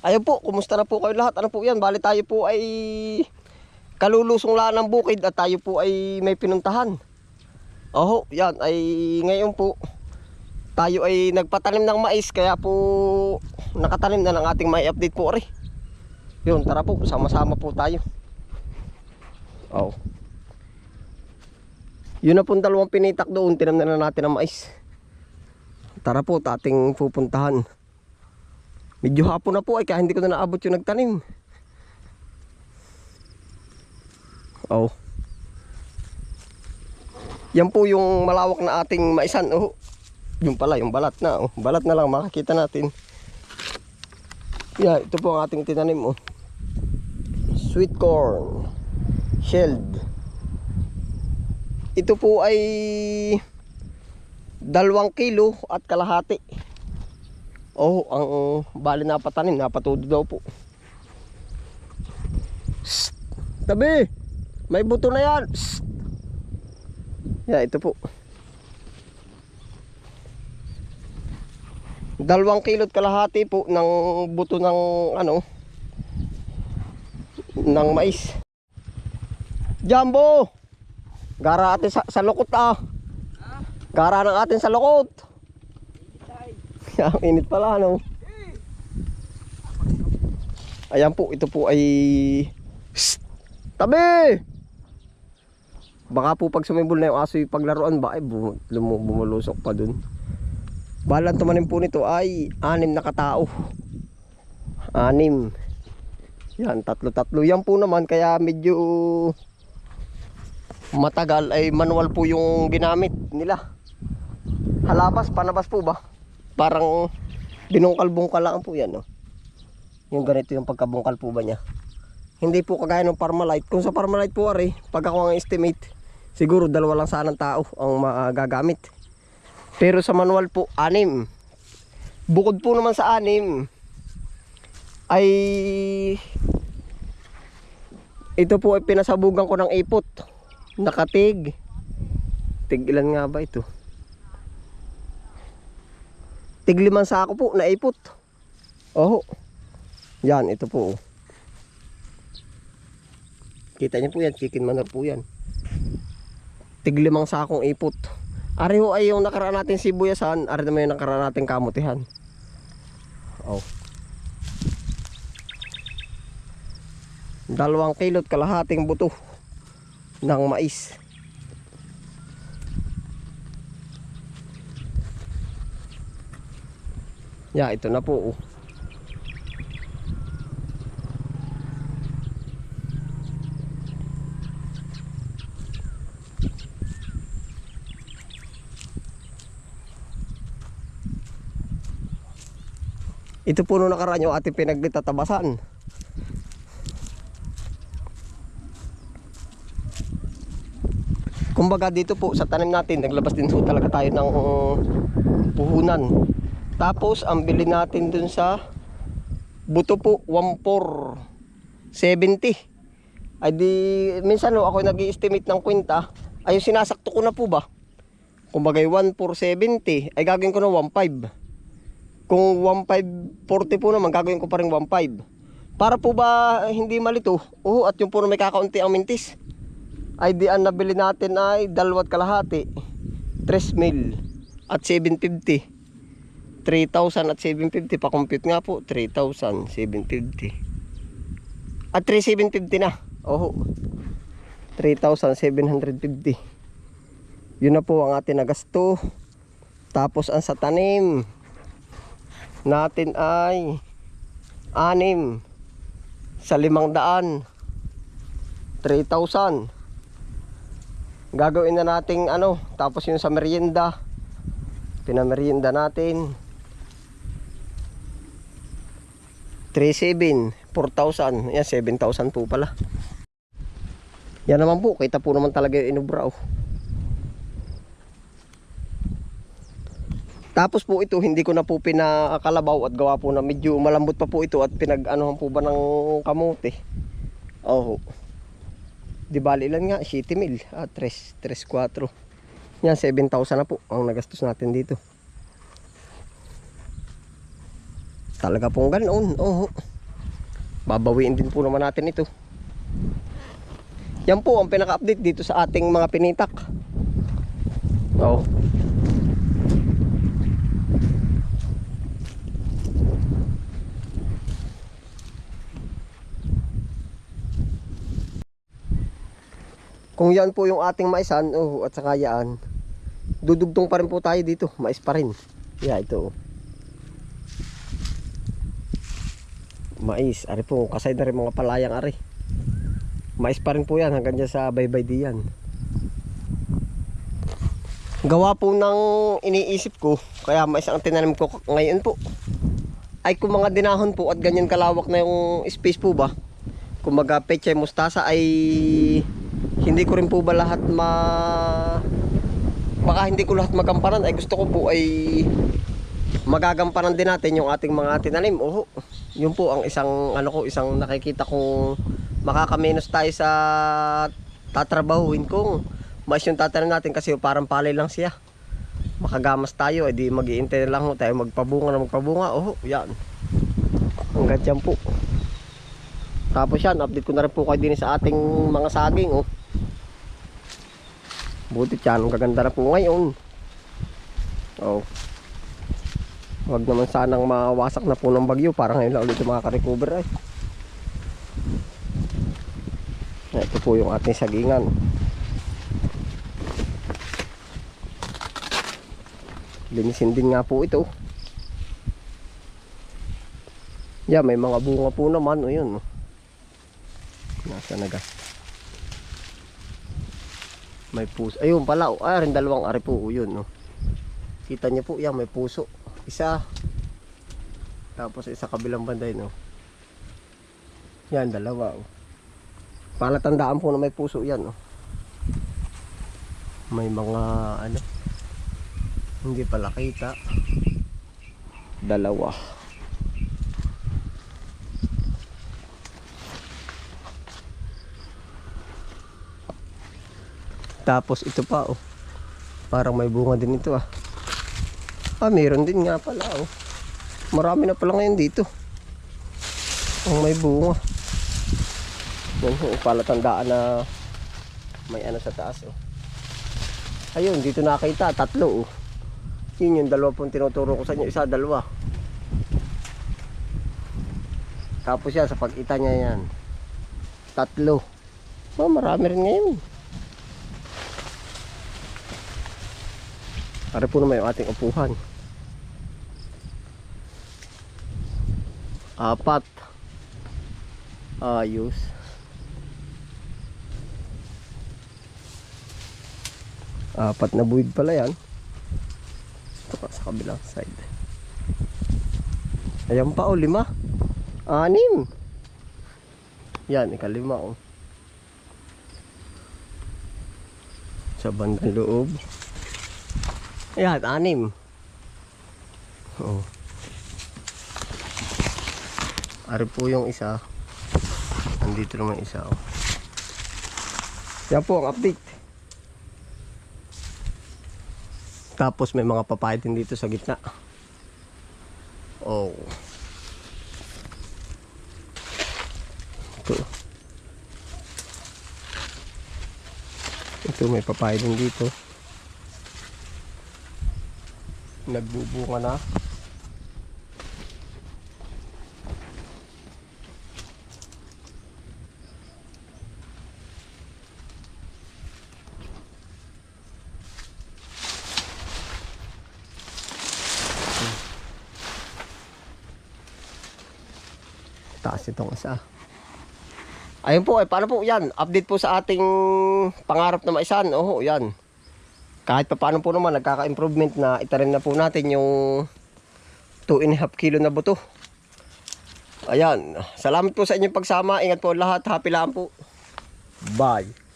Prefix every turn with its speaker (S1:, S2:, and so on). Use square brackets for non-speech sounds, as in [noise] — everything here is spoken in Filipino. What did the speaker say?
S1: Ayun po, kumusta na po kayo lahat? Ano po yan? Bali tayo po ay kalulusong laan ng bukid at tayo po ay may pinuntahan. Oho, yan ay ngayon po tayo ay nagpatanim ng mais kaya po nakatanim na ng ating may update po rin. Yun, tara po, sama-sama po tayo. Oh. Yun na po ang dalawang pinitak doon, tinamnan na natin ang mais. Tara po, ating pupuntahan. Medyo hapon na po ay kaya hindi ko na naabot yung nagtanim. Oh. Yan po yung malawak na ating maisan. Oh. Yung pala, yung balat na. Oh. Balat na lang makikita natin. Yeah, ito po ang ating tinanim. Oh. Sweet corn. Shelled. Ito po ay dalawang kilo at kalahati. Oh, ang bali na patanim, napatudo daw po. Shh! Tabi! May buto na yan! Yeah, ito po. Dalawang kilot kalahati po ng buto ng ano ng mais. Jumbo! Gara atin sa, sa lukot ah. Gara ng atin sa lukot. [laughs] Ang init pala no. Ayan po, ito po ay Shh! Tabi! Baka po pag sumibol na yung aso yung paglaruan ba ay bum bumulusok pa dun. Balang tumanim po nito ay anim na katao. Anim. Yan, tatlo-tatlo. Yan po naman kaya medyo matagal ay manual po yung ginamit nila. Halabas, panabas po ba? Parang binungkal-bungkal lang po yan. No? Yung ganito yung pagkabungkal po ba niya. Hindi po kagaya ng Parmalite. Kung sa Parmalite po ari, pag ako ang estimate, siguro dalawa lang sanang tao ang magagamit. Pero sa manual po, anim. Bukod po naman sa anim, ay ito po ay pinasabugan ko ng ipot. Nakatig. Tig ilan nga ba ito? Tig limang sako po na ipot. Oh. Yan, ito po. Kita niyo po yan, chicken manure po yan. Tig limang sakong ipot. Ari ho ay yung nakaraan natin sibuyasan, ari naman yung nakaraan natin kamutihan. Oh. Dalawang kilot kalahating buto ng mais. Ya, ito na po. oh. Ito po nung nakaraan yung ating pinaglitatabasan. Kumbaga dito po sa tanim natin, naglabas din po talaga tayo ng puhunan. Tapos ang bili natin dun sa buto po 1470. Ay di minsan no, ako nag-i-estimate ng kwenta, ay sinasakto ko na po ba? Kumbaga 1470 ay gagawin ko na 15. Kung 1540 po naman gagawin ko pa rin 15. Para po ba hindi malito? Oo, at yung puro may kakaunti ang mintis ay di ang nabili natin ay dalawat kalahati 3 mil at 750 3,000 at 750 pa-compute nga po 3,000 750 at 3,750 na oho. 3,750 yun na po ang ating nagasto. Tapos ang sa tanim natin ay anim sa limang daan 3,000 gagawin na nating ano tapos yung sa merienda. Pinamerienda natin 3,700 4,000 yan 7,000 po pala yan naman po kita po naman talaga yung inubra oh. tapos po ito hindi ko na po pinakalabaw at gawa po na medyo malambot pa po ito at pinag anuhan po ba ng kamote oh Di bali ilan nga, 7 mil. Ah, 3, 3, 4. Yan, 7,000 na po ang nagastos natin dito. Talaga pong ganoon. Oo. babawiin din po naman natin ito. Yan po ang pinaka-update dito sa ating mga pinitak. Oo. Kung yan po yung ating maisan, oh, at saka yan, dudugtong pa rin po tayo dito. Mais pa rin. Yeah, ito. oh. Mais. Ari po, kasay na rin mga palayang ari. Mais pa rin po yan hanggang dyan sa baybay di yan. Gawa po ng iniisip ko, kaya mais ang tinanim ko ngayon po. Ay kung mga dinahon po at ganyan kalawak na yung space po ba, kung maga peche mustasa ay hindi ko rin po ba lahat ma baka hindi ko lahat magampanan ay gusto ko po ay magagampanan din natin yung ating mga tinanim oho yun po ang isang ano ko isang nakikita kong makakamenos tayo sa tatrabahuin kung mais yung tatanim natin kasi parang palay lang siya. Makagamas tayo edi mag-iintay lang ho. Tayo magpabunga na magpabunga. Oho yan. Hanggang dyan po. Tapos yan update ko na rin po kayo din sa ating mga saging oh. Buti tiyan, ang gaganda na po ngayon. Oh. Huwag naman sanang mawasak na po ng bagyo para ngayon lang ulit makaka-recover ay. Ito po yung ating sagingan. Linisin din nga po ito. Yeah, may mga bunga po naman. O yun. oh. Nasa naga. May puso. Ayun pala. Oh. Ah, dalawang ari po. oh, Yun. Oh. Kita niyo po yan. May puso. Isa. Tapos isa kabilang banda yun. Oh. Yan, dalawa. Oh. Palatandaan po na may puso yan. Oh. May mga ano. Hindi pala kita. Dalawa. Tapos ito pa oh. Parang may bunga din ito ah. Ah, meron din nga pala oh. Marami na pala ngayon dito. Ang may bunga. Yan oh, palatandaan na may ano sa taas oh. Ayun, dito nakita, tatlo oh. Yun yung dalawa pong tinuturo ko sa inyo, isa, dalawa. Tapos yan, sa pagkita niya yan. Tatlo. Oh, marami rin ngayon. Para po naman yung ating upuhan. Apat. Ayos. Apat na buwig pala yan. Ito pa sa kabilang side. Ayan pa o, lima. Anim. Yan, ikalima o. Sa bandang loob. Ayan, anim. Oo. Ari po yung isa. Andito naman isa. Oh. Yan po ang update. Tapos may mga papaya din dito sa gitna. Oh. Ito. Ito may papaya din dito. Nagbubunga na. Taas itong isa. Ayun po, eh, paano po yan? Update po sa ating pangarap na maisan. Oo, yan. Kahit pa paano po naman, nagkaka-improvement na itarin na po natin yung 2 and a half kilo na buto. Ayan. Salamat po sa inyong pagsama. Ingat po lahat. Happy lang po. Bye.